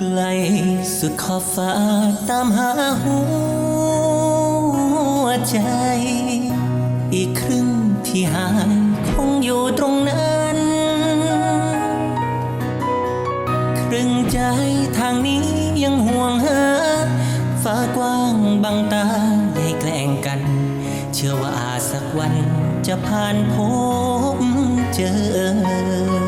ไกลสุดขอบฟ้าตามหาหัวใจ อีกครึ่งที่หายคงอยู่ตรงนั้น ครึ่งใจทางนี้ยังห่วงหา ฟ้ากว้างบังตาให้แกล้งกัน เชื่อว่าอาสักวันจะผ่านพบเจอ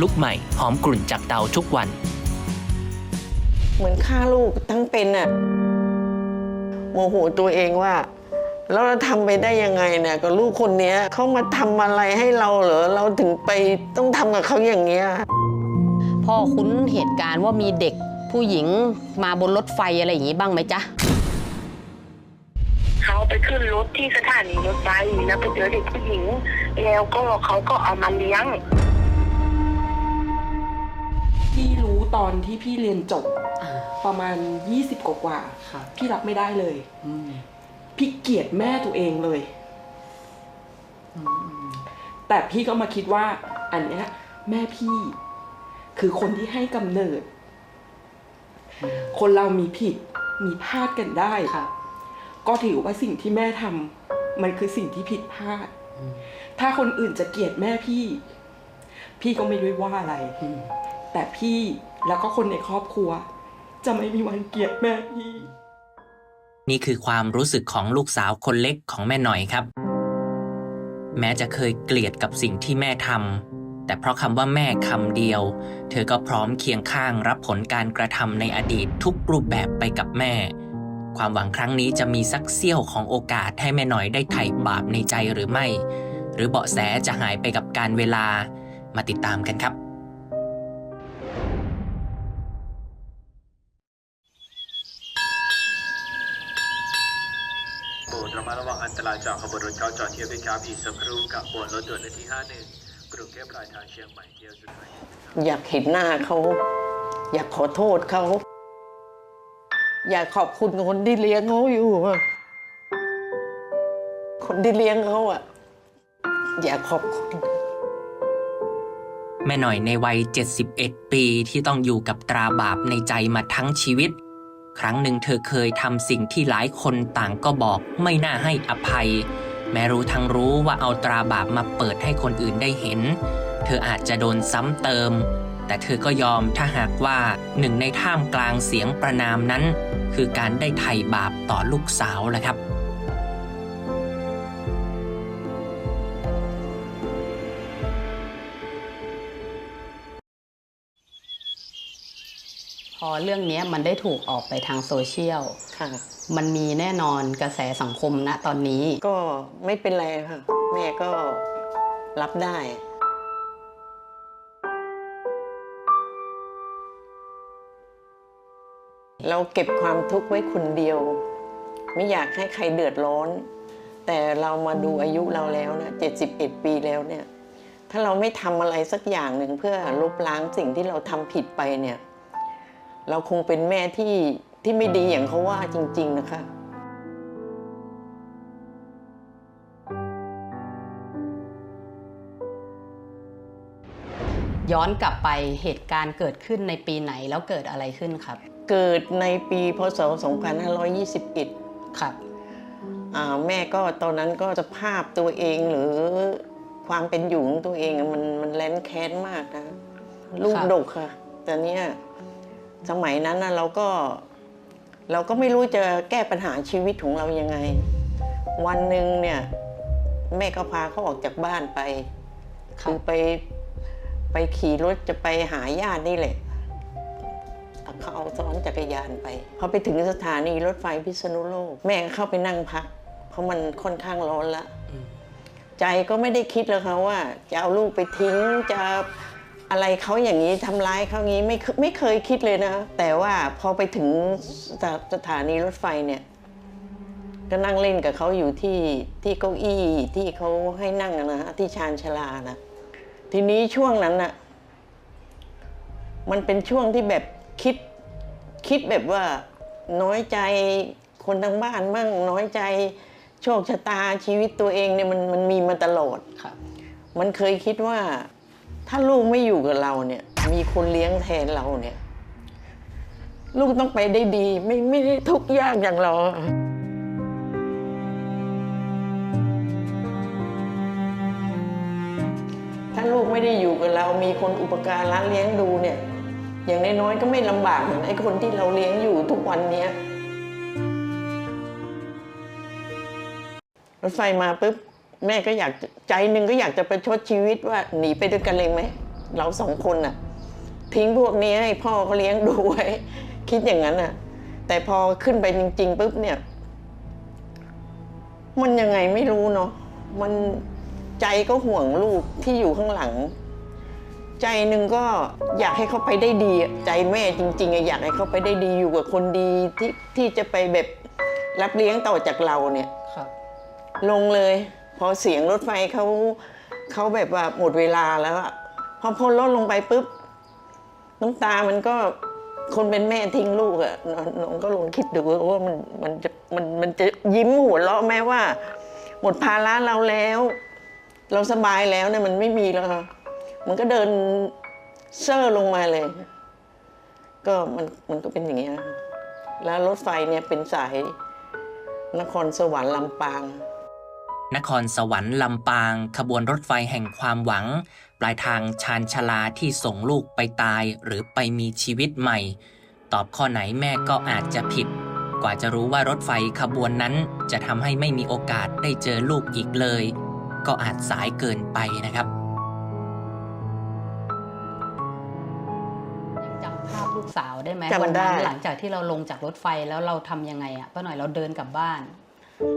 ลุกใหม่ หอมกลุ่นจากเตาทุกวัน เหมือนฆ่าลูกทั้งเป็นอะโมโหตัวเองว่าแล้วเราทำไปได้ยังไงเนี่ยกับลูกคนเนี้ยเขามาทำอะไรให้เราเหรอเราถึงไปต้องทำกับเขาอย่างเงี้ยพ่อคุ้นเหตุการณ์ว่ามีเด็กผู้หญิงมาบนรถไฟอะไรอย่างนี้บ้างไหมจ๊ะเขาไปขึ้นรถที่สถานีรถไฟแล้วไปเจอเด็กผู้หญิง แล้วก็เขาก็เอามาเลี้ยง ตอนที่พี่เรียนจบประมาณ 20 กว่าๆพี่รับไม่ได้เลยพี่เกลียดแม่ตัวเองเลย แต่พี่ก็มาคิดว่า อันเนี้ย แม่พี่ คือคนที่ให้กำเนิด คนเรามีผิด มีพลาดกันได้ค่ะก็ถือว่าสิ่งที่แม่ทำมันคือสิ่งที่ผิดพลาด ถ้าคนอื่นจะเกลียดแม่พี่ พี่ก็ไม่ได้ว่าอะไร แต่พี่ แล้วก็คนในครอบครัว จะไม่มีวันเกลียดแม่พี่ นี่คือความรู้สึกของลูกสาวคนเล็กของแม่หน่อยครับ แม้จะเคยเกลียดกับสิ่งที่แม่ทำแต่เพราะคำว่าแม่คำเดียว เธอก็พร้อมเคียงข้างรับผลการกระทำในอดีตทุกรูปแบบไปกับแม่ ความหวังครั้งนี้จะมีสักเสี้ยวของโอกาสให้แม่หน่อยได้ไถ่บาปในใจหรือไม่ หรือเบาะแสจะหายไปกับการเวลามาติดตามกันครับ ดระมัดระวังอันตรายจากขบวนรถเก้าจอดเทียบด้วยครับอีกสักครู่กับบนรถด่วนเลขที่ 51 กรุงเทพปลายทางเชียงใหม่เที่ยวสุดท้ายอยากเห็นหน้าเขา อยากขอโทษเขา อยากขอบคุณคนที่เลี้ยงเขาอยู่อะคนที่เลี้ยงเขาอะอยากขอบคุณ แม่หน่อยในวัย 71 ปีที่ต้องอยู่กับตราบาปในใจมาทั้งชีวิต ครั้งหนึ่งเธอเคยทำสิ่งที่หลายคนต่างก็บอกไม่น่าให้อภัย แม้รู้ทั้งรู้ว่าเอาตราบาปมาเปิดให้คนอื่นได้เห็น เธออาจจะโดนซ้ำเติม แต่เธอก็ยอมถ้าหากว่าหนึ่งในท่ามกลางเสียงประนามนั้น คือการได้ไถ่บาปต่อลูกสาวแหละครับ พอเรื่องเนี้ยมันได้ถูกออกไปทางโซเชียลค่ะมันมีแน่นอนกระแสสังคมณตอนนี้ ก็ไม่เป็นไรค่ะ แม่ก็รับได้เราเก็บความทุกข์ไว้คนเดียว ไม่อยากให้ใครเดือดร้อน แต่เรามาดูอายุเราแล้วนะ71 ปีแล้วเนี่ย ถ้าเราไม่ทำอะไรสักอย่างหนึ่งเพื่อลบล้างสิ่งที่เราทำผิดไปเนี่ย เราคงเป็นแม่ที่ที่ไม่ดีอย่างเขาว่าจริง ๆ นะคะย้อนกลับไปเหตุการณ์เกิดขึ้นในปีไหนแล้วเกิดอะไรขึ้นครับ เกิดในปีพศ 2521 ครับอ่าแม่ก็ตอนนั้นก็สภาพตัวเองหรือความเป็นอยู่ของตัวเองอะมันมันแร้นแค้นมากนะ ลูกครับดกค่ะ แต่เนี้ย สมัยนั้นนะเราก็เราก็ไม่รู้จะแก้ปัญหาชีวิตของเรายังไง วันหนึ่งเนี่ย แม่ก็พาเขาออกจากบ้านไป คือไปไปขี่รถจะไปหาญาตินี่แหละเขาเอาซ้อนจักรยานไปพอไปถึงสถานีรถไฟพิษณุโลก แม่ก็เข้าไปนั่งพัก เพราะมันค่อนข้างร้อนละ ใจก็ไม่ได้คิดแล้วค่ะว่า จะเอาลูกไปทิ้งจะ อะไรเขาอย่างนี้ทำร้ายเขาอย่างนี้ไม่เคไม่เคยคิดเลยนะ แต่ว่าพอไปถึงสถสถานีรถไฟเนี่ย ก็นั่งเล่นกับเขาอยู่ที่ที่เก้าอี้ที่เขาให้นั่งอะนะฮะที่ชานชาลานะทีนี้ช่วงนั้นน่ะมันเป็นช่วงที่แบบคิดคิดแบบว่าน้อยใจคนทั้งบ้านมั่งน้อยใจโชคชะตาชีวิตตัวเองเนี่ยมันมันมีมาตลอดครับมันเคยคิดว่า ถ้าลูกไม่อยู่กับเราเนี่ย มีคนเลี้ยงแทนเราเนี่ย ลูกต้องไปได้ดี ไม่ไม่ได้ทุกข์ยากอย่างเราถ้าลูกไม่ได้อยู่กับเรา มีคนอุปการะเลี้ยงดูเนี่ย อย่างน้อยๆก็ไม่ลำบากเหมือนไอ้คนที่เราเลี้ยงอยู่ทุกวันเนี้ยรถไฟมาปุ๊บ แม่ก็อยากจะใจหนึ่งก็อยากจะประชดชีวิตว่าหนีไปด้วยกันเลยไหมเราสองคนน่ะ ทิ้งพวกนี้ให้พ่อเขาเลี้ยงดูไว้ คิดอย่างนั้นน่ะ แต่พอขึ้นไปจริง ๆปุ๊บเนี่ย มันยังไงไม่รู้เนาะมันใจก็ห่วงลูกที่อยู่ข้างหลัง ใจหนึ่งก็อยากให้เขาไปได้ดีอะใจแม่จริงๆอะอยากให้เขาไปได้ดีอยู่กับคนดีที่ที่จะไปแบบรับเลี้ยงต่อจากเราเนี่ยครับลงเลย พอเสียงรถไฟเขาเขาแบบว่าหมดเวลาแล้วอะพอพ้นรถลงไปปุ๊บน้ำตามันก็คนเป็นแม่ทิ้งลูกอะน้องน้องก็ลองคิดดูว่ามันมันจะมันมันจะยิ้มหัวเราะแม้ว่า หมดภาระเราแล้ว เราสบายแล้วเนี่ยมันไม่มีแล้วมันก็เดินเซอร์ลงมาเลย ก็มันมันก็เป็นอย่างเงี้ยแล้วรถไฟเนี่ยเป็นสายนครสวรรค์ลำปาง นครสวรรค์ลำปาง ขบวนรถไฟแห่งความหวัง ปลายทางชานชาลาที่ส่งลูกไปตายหรือไปมีชีวิตใหม่ ตอบข้อไหนแม่ก็อาจจะผิด กว่าจะรู้ว่ารถไฟขบวนนั้นจะทำให้ไม่มีโอกาสได้เจอลูกอีกเลย ก็อาจสายเกินไปนะครับยังจำภาพลูกสาวได้ไหมจำวันได้นั้นหลังจากที่เราลงจากรถไฟแล้วเราทำยังไงอะป้าหน่อยเราเดินกลับบ้าน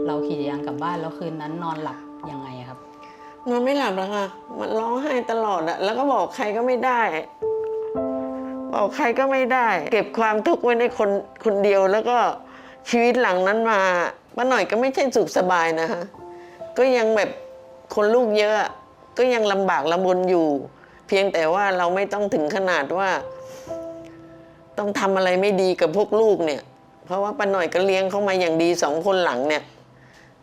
เราขี่จักรยานกลับบ้านแล้วคืนนั้นนอนหลับยังไงครับ นอนไม่หลับแล้วค่ะ มันร้องไห้ตลอดอะแล้วก็บอกใครก็ไม่ได้ บอกใครก็ไม่ได้ เก็บความทุกข์ไว้ในคนคนเดียวแล้วก็ชีวิตหลังนั้นมาป้าหน่อยก็ไม่ใช่สุขสบายนะคะก็ยังแบบคนลูกเยอะ ก็ยังลำบากลำบนอยู่ เพียงแต่ว่าเราไม่ต้องถึงขนาดว่า ต้องทำอะไรไม่ดีกับพวกลูกเนี่ย เพราะว่าป้าหน่อยก็เลี้ยงเขามาอย่างดีสองคนหลังเนี่ย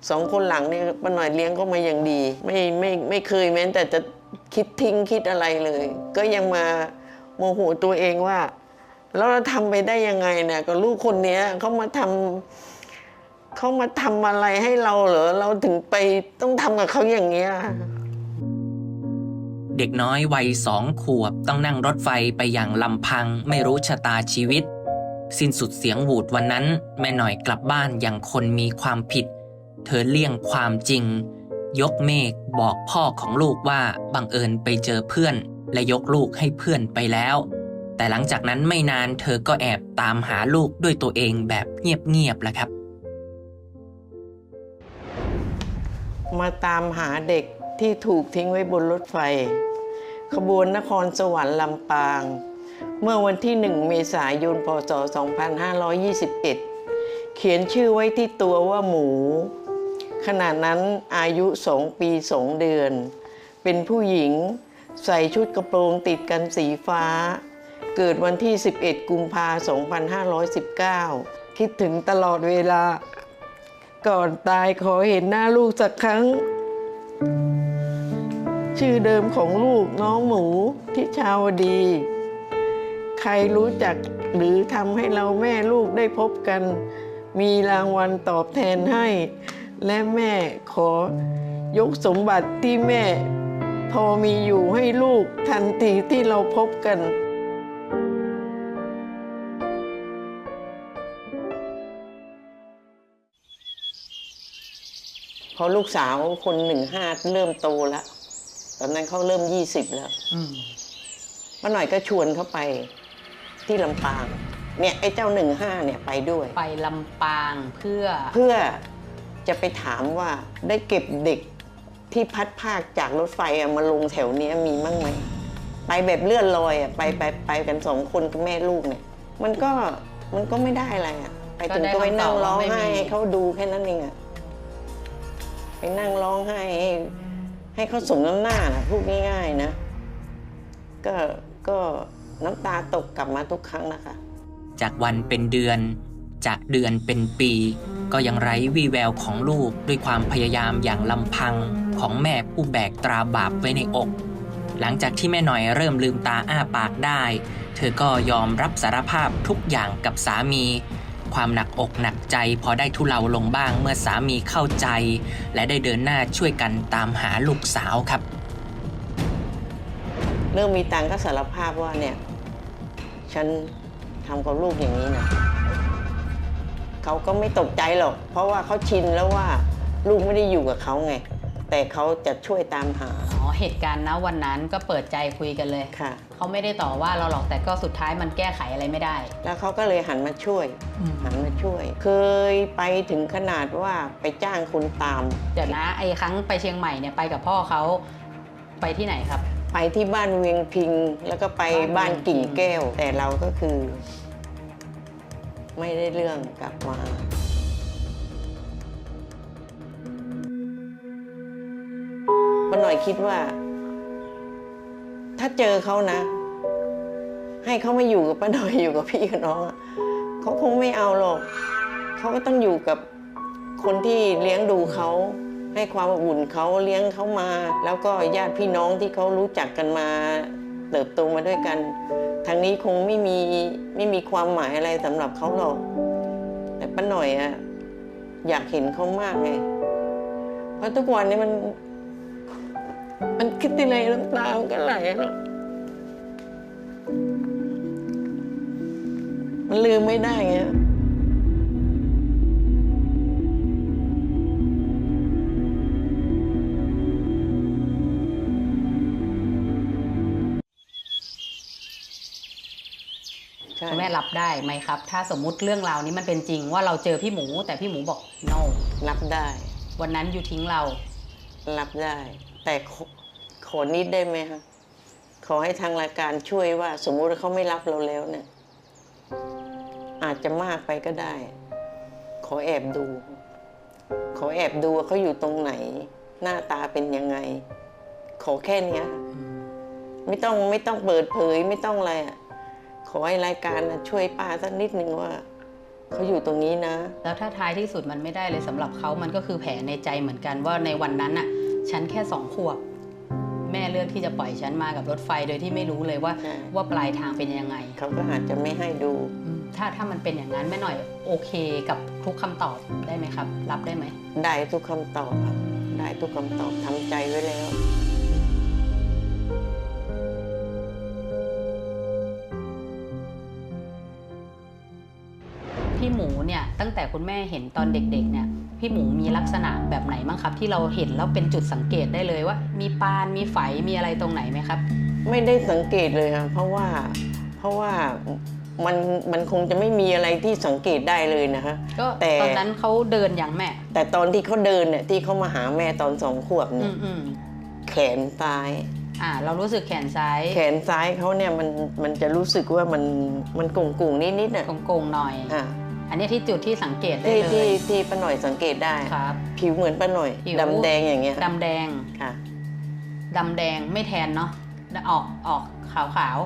สองคนหลังเนี่ยป้าหน่อยเลี้ยงเขามาอย่างดี ไม่ไม่ไม่เคยแม้แต่จะคิดทิ้งคิดอะไรเลย ก็ยังมาโมโหตัวเองว่าแล้วเราทำไปได้ยังไงเนี่ยกับลูกคนเนี้ยเขามาทำเขามาทำอะไรให้เราเหรอเราถึงไปต้องทำกับเขาอย่างเงี้ยเด็กน้อยวัยสองขวบต้องนั่งรถไฟไปอย่างลำพัง ไม่รู้ชะตาชีวิต สิ้นสุดเสียงหวูดวันนั้น แม่หน่อยกลับบ้านอย่างคนมีความผิด เธอเลี่ยงความจริง ยกเมฆบอกพ่อของลูกว่าบังเอิญไปเจอเพื่อน และยกลูกให้เพื่อนไปแล้ว แต่หลังจากนั้นไม่นานเธอก็แอบตามหาลูกด้วยตัวเองแบบเงียบๆแหละครับ มาตามหาเด็กที่ถูกทิ้งไว้บนรถไฟ ขบวนนครสวรรค์ลำปาง เมื่อวันที่ 1 เมษายน พศ 2521 เขียนชื่อไว้ที่ตัวว่าหมู ขณะนั้นอายุสองปีสองเดือน เป็นผู้หญิงใส่ชุดกระโปรงติดกันสีฟ้า เกิดวันที่ 11 กุมภาพันธ์2519 คิดถึงตลอดเวลา ก่อนตายขอเห็นหน้าลูกสักครั้ง ชื่อเดิมของลูกน้องหมูทิชาวดี ใครรู้จักหรือทำให้เราแม่ลูกได้พบกัน มีรางวัลตอบแทนให้ และแม่ขอยกสมบัติที่แม่ พอมีอยู่ให้ลูกทันทีที่เราพบกันพอลูกสาวคนหนึ่งห้าเริ่มโตแล้ว ตอนนั้นเขาเริ่มยี่สิบแล้วป้าหน่อยก็ชวนเขาไป ที่ลำปางเนี่ยไอ้เจ้าหนึ่งห้าเนี่ยไปด้วย ไปลำปางเพื่อเพื่อจะไปถามว่าได้เก็บเด็กที่พัดภาคจากรถไฟอะมาลงแถวเนี้ยมีมั่งไหมไปแบบเลื่อนลอยอะไปไปไปกันสองคนกับแม่ลูกเนี่ย มันก็มันก็ไม่ได้อะไรอะไปถึงก็ไปนั่งร้องไห้ให้เขาดูแค่นั้นเองอะไปนั่งร้องไห้ให้ให้เขาสมน้ำหน้าน่ะพูดง่ายๆนะ ก็ก็ น้ำตาตกกลับมาทุกครั้งนะคะ จากวันเป็นเดือน จากเดือนเป็นปี ก็ยังไร้วี่แววของลูกด้วยความพยายามอย่างลำพังของแม่ผู้แบกตราบาปไว้ในอก หลังจากที่แม่หน่อยเริ่มลืมตาอ้าปากได้ เธอก็ยอมรับสารภาพทุกอย่างกับสามีความหนักอกหนักใจพอได้ทุเลาลงบ้างเมื่อสามีเข้าใจ และได้เดินหน้าช่วยกันตามหาลูกสาวครับ เริ่มมีตังค์ก็สารภาพว่าเนี่ย ฉันทำกับลูกอย่างนี้นะเขาก็ไม่ตกใจหรอก เพราะว่าเขาชินแล้วว่าลูกไม่ได้อยู่กับเขาไง แต่เขาจะช่วยตามหา อ๋อเหตุการณ์นะวันนั้นก็เปิดใจคุยกันเลยค่ะ เขาไม่ได้ต่อว่าเราหรอกแต่ก็สุดท้ายมันแก้ไขอะไรไม่ได้ แล้วเขาก็เลยหันมาช่วยหันมาช่วย เคยไปถึงขนาดว่าไปจ้างคนตาม เดี๋ยวนะไอ้ครั้งไปเชียงใหม่เนี่ยไปกับพ่อเขาไปที่ไหนครับ ไปที่บ้านเวียงพิง แล้วก็ไปบ้าบ้านนเวียงพิงกิ่งแก้ว แต่เราก็คือ ไม่ได้เรื่องกลับมาป้าหน่อยคิดว่า ถ้าเจอเขานะ ให้เขามาอยู่กับป้าหน่อยอยู่กับพี่กับน้องอะเขาคงไม่เอาหรอกเขาก็ต้องอยู่กับคนที่เลี้ยงดูเขา ให้ความอบอุ่นเขาเลี้ยงเขามา แล้วก็ญาติพี่น้องที่เขารู้จักกันมาเติบโตมาด้วยกันทางนี้คงไม่มีไม่มีความหมายอะไรสำหรับเขาหรอก แต่ป้าหน่อยอะอยากเห็นเขามากไง เพราะทุกวันนี้มัน มันคิดทีไรน้ำตามันก็ไหลหรอกมันลืมไม่ได้ไง คุณแม่รับได้ไหมครับ ถ้าสมมุติเรื่องราวนี้มันเป็นจริงว่าเราเจอพี่หมู แต่พี่หมูบอก no รับได้ วันนั้นอยู่ทิ้งเรา รับได้ แต่ขอขอนิดได้ไหมคะขอให้ทางรายการช่วยว่า สมมุติว่าเขาไม่รับเราแล้วเนี่ย อาจจะมากไปก็ได้ ขอแอบดู ขอแอบดูว่าเขาอยู่ตรงไหน หน้าตาเป็นยังไง ขอแค่เนี้ยค่ะไม่ต้องไม่ต้องเปิดเผยไม่ต้องอะไรอะ ขอให้รายการน่ะช่วยป้าสักนิดนึงว่าเขาอยู่ตรงนี้นะ แล้วถ้าท้ายที่สุดมันไม่ได้เลยสำหรับเขามันก็คือแผลในใจเหมือนกันว่าในวันนั้นน่ะ ฉันแค่สองขวบ แม่เลือกที่จะปล่อยฉันมากับรถไฟโดยที่ไม่รู้เลยว่าใช่ว่าปลายทางเป็นยังไง เขาก็อาจจะไม่ให้ดูอืมถ้าถ้ามันเป็นอย่างนั้นแม่หน่อยโอเคกับทุกคำตอบได้ไหมครับ รับได้ไหมได้ทุกคำตอบครับได้ทุกคำตอบทำใจไว้แล้ว พี่หมูเนี่ยตั้งแต่คุณแม่เห็นตอนเด็กๆเนี่ยพี่หมูมีลักษณะแบบไหนบ้างครับ ที่เราเห็นแล้วเป็นจุดสังเกตได้เลยว่า มีปานมีไฝมีอะไรตรงไหนไหมครับ ไม่ได้สังเกตเลยครับเพราะว่าเพราะว่ามันมันคงจะไม่มีอะไรที่สังเกตได้เลยนะฮะก็แต่ตอนนั้นเขาเดินอย่างแม่ แต่ตอนที่เขาเดินเนี่ยที่เขามาหาแม่ตอนสองขวบอืเนี่ยมอืมแขนซ้ายอ่าเรารู้สึกแขนซ้าย แขนซ้ายเขาเนี่ยมันมันจะรู้สึกว่ามันมันกุ่งกุ่งนิดนิดๆอะโกงๆหน่อยอะ อันนี้ที่จุดที่สังเกตได้ที่เลที่ย ที่ป้าหน่อยสังเกตได้ ครับ ผิวเหมือนป้าหน่อยผิว ดำแดงอย่างเงี้ยดำแดงค่ะ ดำแดงไม่แทนเนาะออกออกขาวขาว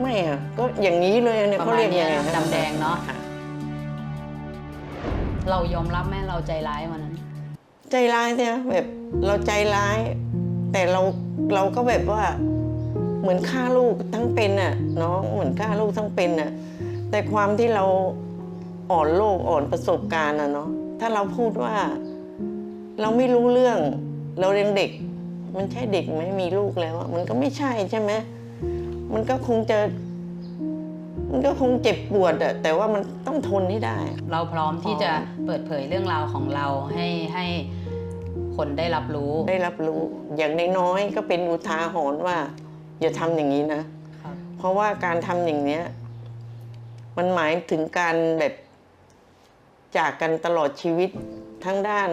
ไม่อะก็อย่างนี้เลยๆเนี่ยประเขามาณเรียกเนี้ยัยงไงคะดำแดงเนาะค่ะเรายอมรับแม่เราใจร้ายวันนั้น ใจร้ายเนี่ยแบบเราใจร้าย แต่เราเราก็แบบว่า เหมือนฆ่าลูกทั้งเป็นน่ะน้องเหมือนฆ่าลูกทั้งเป็นน่ะแต่ความที่เรา อ่อนโลกอ่อนประสบการณ์อะเนาะถ้าเราพูดว่า เราไม่รู้เรื่อง เรายังเด็ก มันใช่เด็กไหมมีลูกแล้วอะมันก็ไม่ใช่ใช่ไหมมันก็คงจะ มันก็คงเจ็บปวดอะแต่ว่ามันต้องทนให้ได้ เราพร้อมที่พร้อมจะเปิดเผยเรื่องราวของเราให้ให้คนได้รับรู้ ได้รับรู้ อย่างน้อยๆก็เป็นอุทาหรณ์ว่า อย่าทำอย่างนี้นะครับเพราะว่าการทำอย่างเนี้ย มันหมายถึงการแบบ จากกันตลอดชีวิตทั้งด้าน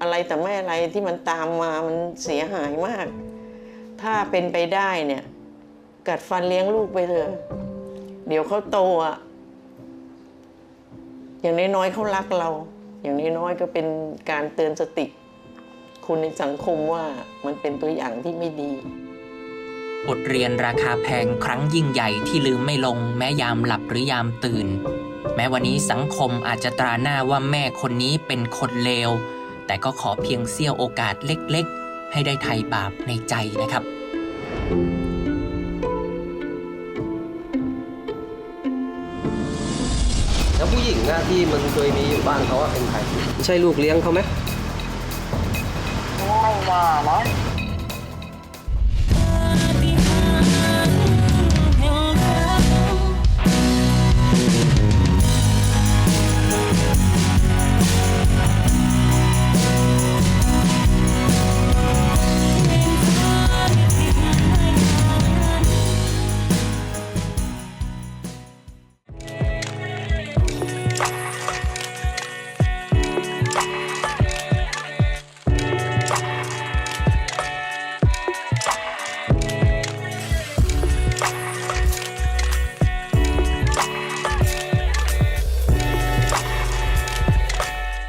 อะไรแต่ไม่อะไรที่มันตามมามันเสียหายมาก ถ้าเป็นไปได้เนี่ย กัดฟันเลี้ยงลูกไปเถอะเดี๋ยวเขาโตอะอย่างน้อยๆเขารักเรา อย่างน้อยๆก็เป็นการเตือนสติคนในสังคมว่ามันเป็นตัวอย่างที่ไม่ดีบทเรียนราคาแพงครั้งยิ่งใหญ่ที่ลืมไม่ลงแม้ยามหลับหรือยามตื่น แม้วันนี้สังคมอาจจะตราหน้าว่าแม่คนนี้เป็นคนเลว แต่ก็ขอเพียงเสี้ยวโอกาสเล็กๆ ให้ได้ไถ่บาปในใจนะครับ แล้วผู้หญิงอะที่มันเคยมีอยู่บ้านเขาอะเป็นใคร ใช่ลูกเลี้ยงเขาไหม ไม่ว่านะ